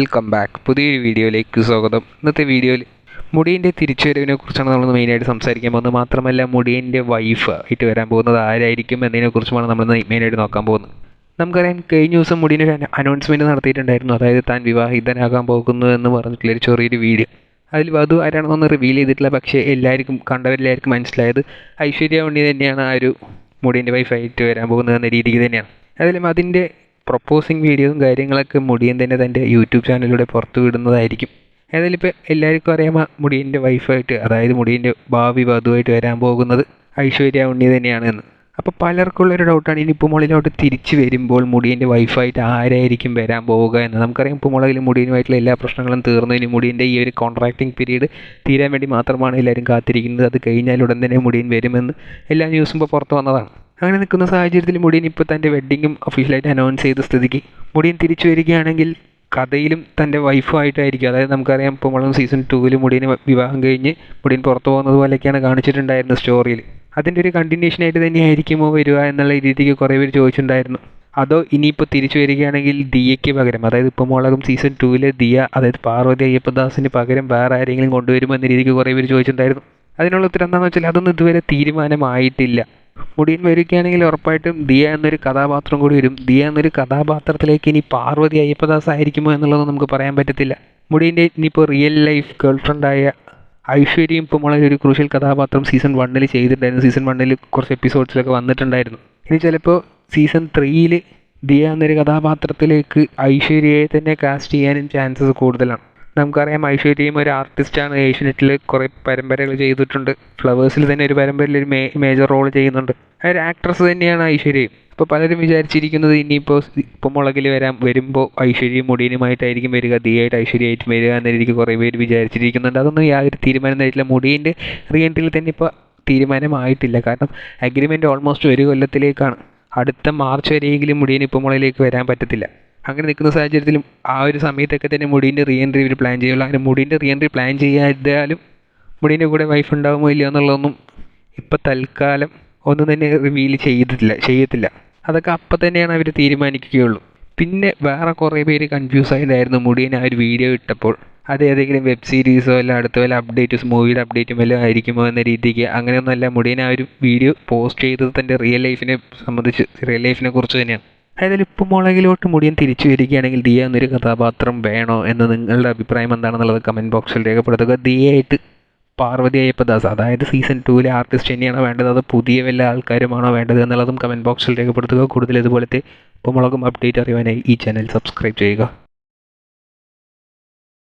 Welcome back പുതിയൊരു വീഡിയോയിലേക്ക് സ്വാഗതം. ഇന്നത്തെ വീഡിയോയിൽ മുടിയന്റെ തിരിച്ചുവരവിനെ കുറിച്ചാണ് നമ്മൾ മെയിനായിട്ട് സംസാരിക്കാൻ പോകുന്നത്. മാത്രമല്ല മുടിയന്റെ വൈഫ് ആയിട്ട് വരാൻ പോകുന്നത് ആരായിരിക്കും എന്നതിനെക്കുറിച്ചുമാണ് നമ്മൾ മെയിനായിട്ട് നോക്കാൻ പോകുന്നത്. നമുക്കറിയാം കഴിഞ്ഞ ദിവസം മുടിയൻ ഒരു അനൗൺസ്മെന്റ് നടത്തിയിട്ടുണ്ടായിരുന്നു. അതായത് താൻ വിവാഹിതനാകാൻ പോകുന്നു എന്ന് പറഞ്ഞിട്ടുള്ളൊരു ചെറിയൊരു വീഡിയോ അതിൽ വധു ആരാണെന്നൊന്ന് റിവീൽ ചെയ്തിട്ടില്ല. പക്ഷേ എല്ലാവർക്കും കണ്ടവരെല്ലാവർക്കും മനസ്സിലായത് ഐശ്വര്യ ഉണ്ണി തന്നെയാണ് ആ ഒരു മുടിയന്റെ വൈഫായിട്ട് വരാൻ പോകുന്നത് എന്ന രീതിക്ക് തന്നെയാണ്. അതിലും അതിന്റെ പ്രൊപ്പോസിങ് വീഡിയോയും കാര്യങ്ങളൊക്കെ മുടിയൻ തന്നെ തന്റെ യൂട്യൂബ് ചാനലിലൂടെ പുറത്തു വിടുന്നതായിരിക്കും. ഏതായാലും ഇപ്പോൾ എല്ലാവർക്കും അറിയാം മുടിയന്റെ വൈഫായിട്ട് അതായത് മുടിയന്റെ ഭാവി വധുവായിട്ട് വരാൻ പോകുന്നത് ഐശ്വര്യ ഉണ്ണി തന്നെയാണ് എന്ന്. അപ്പോൾ പലർക്കുള്ളൊരു ഡൗട്ടാണ് ഇനി ഉപ്പുമുളയിലോട്ട് തിരിച്ചു വരുമ്പോൾ മുടിയന്റെ വൈഫായിട്ട് ആരായിരിക്കും വരാൻ പോവുക എന്ന്. നമുക്കറിയാം ഉപ്പുമുളകിൽ മുടിയനുമായിട്ടുള്ള എല്ലാ പ്രശ്നങ്ങളും തീർന്നു. ഇനി മുടിയന്റെ ഈ ഒരു കോൺട്രാക്റ്റിംഗ് പീരീഡ് തീരാൻ വേണ്ടി മാത്രമാണ് എല്ലാവരും കാത്തിരിക്കുന്നത്. അത് കഴിഞ്ഞാൽ ഉടൻ തന്നെ മുടിയൻ വരുമെന്ന് എല്ലാ ന്യൂസും ഇപ്പോൾ പുറത്ത് വന്നതാണ്. അങ്ങനെ നിൽക്കുന്ന സാഹചര്യത്തിൽ മുടിയൻ ഇപ്പോൾ തന്റെ വെഡ്ഡിങ്ങും ഒഫീഷ്യലായിട്ട് അനൗൺസ് ചെയ്ത സ്ഥിതിക്ക് മുടിയൻ തിരിച്ചു വരികയാണെങ്കിൽ കഥയിലും തന്റെ വൈഫുമായിട്ടായിരിക്കും അതായത് നമുക്കറിയാം ഇപ്പോൾ നമ്മളും സീസൺ ടൂവിൽ മുടിയന് വിവാഹം കഴിഞ്ഞ് മുടിയൻ പുറത്തു പോകുന്നത് പോലെയൊക്കെയാണ് കാണിച്ചിട്ടുണ്ടായിരുന്നത് സ്റ്റോറിയിൽ അതിന്റെ ഒരു കണ്ടിന്യൂഷനായിട്ട് തന്നെയായിരിക്കുമോ വരിക എന്നുള്ള രീതിക്ക് കുറേ പേര് ചോദിച്ചിട്ടുണ്ടായിരുന്നു. അതോ ഇനിയിപ്പോൾ തിരിച്ചു വരികയാണെങ്കിൽ ദിയയ്ക്ക് പകരം അതായത് ഇപ്പോൾ മുളകും സീസൺ ടൂവിലെ ദിയ അതായത് പാർവതി അയ്യപ്പദാസിന് പകരം വേറെ ആരെങ്കിലും കൊണ്ടുവരുമോ എന്ന രീതിക്ക് കുറേ പേര് ചോദിച്ചിട്ടുണ്ടായിരുന്നു. അതിനുള്ള ഉത്തരം എന്താണെന്ന് വെച്ചാൽ അതൊന്നും ഇതുവരെ തീരുമാനമായിട്ടില്ല. മുടിയൻ വരികയാണെങ്കിൽ ഉറപ്പായിട്ടും ദിയ എന്നൊരു കഥാപാത്രം കൂടി വരും. ദിയ എന്നൊരു കഥാപാത്രത്തിലേക്ക് ഇനി പാർവതി അയ്യപ്പദാസ് ആയിരിക്കുമോ എന്നുള്ളത് നമുക്ക് പറയാൻ പറ്റത്തില്ല. മുടിയന്റെ ഇനിയിപ്പോൾ റിയൽ ലൈഫ് ഗേൾ ഫ്രണ്ടായ ഐശ്വര്യയും ഇപ്പോൾ വളരെ ഒരു ക്രൂഷ്യൽ കഥാപാത്രം സീസൺ വണ്ണിൽ ചെയ്തിട്ടുണ്ടായിരുന്നു. സീസൺ വണ്ണിൽ കുറച്ച് എപ്പിസോഡ്സിലൊക്കെ വന്നിട്ടുണ്ടായിരുന്നു. ഇനി ചിലപ്പോൾ സീസൺ ത്രീയിൽ ദിയ എന്നൊരു കഥാപാത്രത്തിലേക്ക് ഐശ്വര്യയെ തന്നെ കാസ്റ്റ് ചെയ്യാനും ചാൻസസ് കൂടുതലാണ്. നമുക്കറിയാം ഐശ്വര്യയും ഒരു ആർട്ടിസ്റ്റാണ് ഏഷ്യനെറ്റിൽ കുറേ പരമ്പരകൾ ചെയ്തിട്ടുണ്ട്. ഫ്ലവേഴ്സിൽ തന്നെ ഒരു പരമ്പരയിൽ ഒരു മേ മേജർ റോൾ ചെയ്യുന്നുണ്ട്. ഒരു ആക്ട്രസ് തന്നെയാണ് ഐശ്വര്യയും അപ്പോൾ പലരും വിചാരിച്ചിരിക്കുന്നത് ഇനിയിപ്പോൾ ഇപ്പോൾ മുളകിൽ വരാൻ വരുമ്പോൾ ഐശ്വര്യയും മുടിയനുമായിട്ടായിരിക്കും വരിക. ദിയായിട്ട് ഐശ്വര്യമായിട്ടും വരിക എന്ന രീതിക്ക് കുറേ പേര് വിചാരിച്ചിരിക്കുന്നുണ്ട്. അതൊന്നും യാതൊരു തീരുമാനം ആയിട്ടില്ല മുടിയന്റെ റീ തന്നെ ഇപ്പോൾ തീരുമാനമായിട്ടില്ല. കാരണം അഗ്രിമെന്റ് ഓൾമോസ്റ്റ് ഒരു കൊല്ലത്തിലേക്കാണ്. അടുത്ത മാർച്ച് വരെയെങ്കിലും മുടിയൻ ഇപ്പോൾ മുളയിലേക്ക് വരാൻ പറ്റത്തില്ല. അങ്ങനെ നിൽക്കുന്ന സാഹചര്യത്തിലും ആ ഒരു സമയത്തൊക്കെ തന്നെ മുടീന്റെ റീ എൻട്രി ഇവർ പ്ലാൻ ചെയ്യുള്ളൂ. അങ്ങനെ മുടീന്റെ റീ എൻട്രി പ്ലാൻ ചെയ്യാതാലും മുടീന്റെ കൂടെ വൈഫ് ഉണ്ടാകുമോ ഇല്ലയോ എന്നുള്ളതൊന്നും ഇപ്പം തൽക്കാലം ഒന്നും തന്നെ റിവീൽ ചെയ്തിട്ടില്ല ചെയ്യത്തില്ല. അതൊക്കെ അപ്പം തന്നെയാണ് അവർ തീരുമാനിക്കുകയുള്ളൂ. പിന്നെ വേറെ കുറേ പേര് കൺഫ്യൂസ് ആയതായിരുന്നു മുടിയൻ ആ ഒരു വീഡിയോ ഇട്ടപ്പോൾ. അത് ഏതെങ്കിലും വെബ് സീരീസോ അല്ല അടുത്ത വല്ല അപ്ഡേറ്റ്സ് മൂവിയുടെ അപ്ഡേറ്റും വല്ലതും ആയിരിക്കുമോ എന്ന രീതിക്ക് അങ്ങനെയൊന്നുമല്ല മുടിയൻ ആ ഒരു വീഡിയോ പോസ്റ്റ് ചെയ്തത് തന്റെ റിയൽ ലൈഫിനെ സംബന്ധിച്ച് റിയൽ ലൈഫിനെ കുറിച്ച് തന്നെയാണ്. അതായത് ഇപ്പം മുളകിലോട്ട് മുടിയൻ തിരിച്ചു വരികയാണെങ്കിൽ ദിയ എന്നൊരു കഥാപാത്രം വേണോ എന്ന് നിങ്ങളുടെ അഭിപ്രായം എന്താണെന്നുള്ളത് കമന്റ് ബോക്സിൽ രേഖപ്പെടുത്തുക. ദിയയായിട്ട് പാർവതി അയ്യപ്പദാസ് അതായത് സീസൺ ടൂവിലെ ആർട്ടിസ്റ്റ് തന്നെയാണോ വേണ്ടത്? അത് പുതിയ വല്ല ആൾക്കാരുമാണോ വേണ്ടത് എന്നുള്ളതും കമന്റ് ബോക്സിൽ രേഖപ്പെടുത്തുക. കൂടുതൽ ഇതുപോലത്തെ ഉപ്പുമുളകും അപ്ഡേറ്റ് അറിയുവാനായി ഈ ചാനൽ സബ്സ്ക്രൈബ് ചെയ്യുക.